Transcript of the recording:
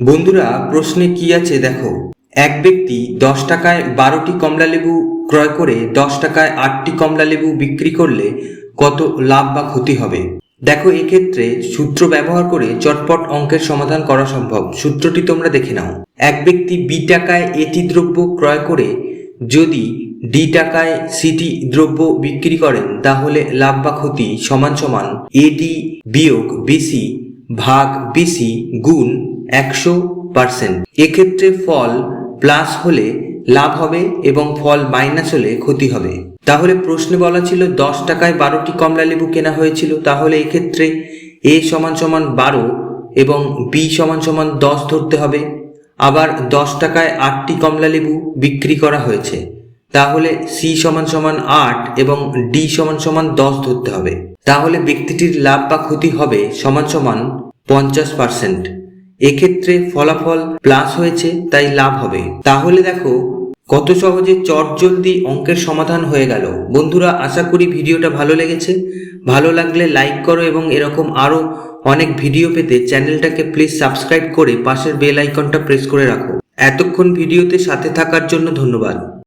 বন্ধুরা, প্রশ্নে কি আছে দেখো। এক ব্যক্তি দশ টাকায় বারোটি কমলালেবু ক্রয় করে দশ টাকায় আটটি কমলালেবু বিক্রি করলে কত লাভ বা ক্ষতি হবে? দেখো, এক্ষেত্রে সূত্র ব্যবহার করে চটপট অঙ্কের সমাধান করা সম্ভব। সূত্রটি তোমরা দেখে নাও। এক ব্যক্তি বি টাকায় এটি দ্রব্য ক্রয় করে যদি ডি টাকায় সিটি দ্রব্য বিক্রি করেন, তাহলে লাভ বা ক্ষতি সমান সমান এডি বিয়োগ বিসি ভাগ বিসি গুণ একশো পার্সেন্ট এক্ষেত্রে ফল প্লাস হলে লাভ হবে এবং ফল মাইনাস হলে ক্ষতি হবে। তাহলে প্রশ্নে বলা ছিল দশ টাকায় বারোটি কমলা লেবু কেনা হয়েছিল, তাহলে এক্ষেত্রে এ সমান সমান বারো এবং বি সমান সমান দশ ধরতে হবে। আবার দশ টাকায় আটটি কমলা লেবু বিক্রি করা হয়েছে, তাহলে সি সমান সমান আট এবং ডি সমান সমান দশ ধরতে হবে। তাহলে ব্যক্তিটির লাভ বা ক্ষতি হবে সমান সমান পঞ্চাশ পার্সেন্ট এক্ষেত্রে ফলাফল প্লাস হয়েছে, তাই লাভ হবে। তাহলে দেখো, কত সহজে চটজলদি অঙ্কের সমাধান হয়ে গেল। বন্ধুরা, আশা করি ভিডিওটা ভালো লেগেছে। ভালো লাগলে লাইক করো এবং এরকম আরও অনেক ভিডিও পেতে চ্যানেলটাকে প্লিজ সাবস্ক্রাইব করে পাশের বেল আইকনটা প্রেস করে রাখো। এতক্ষণ ভিডিওতে সাথে থাকার জন্য ধন্যবাদ।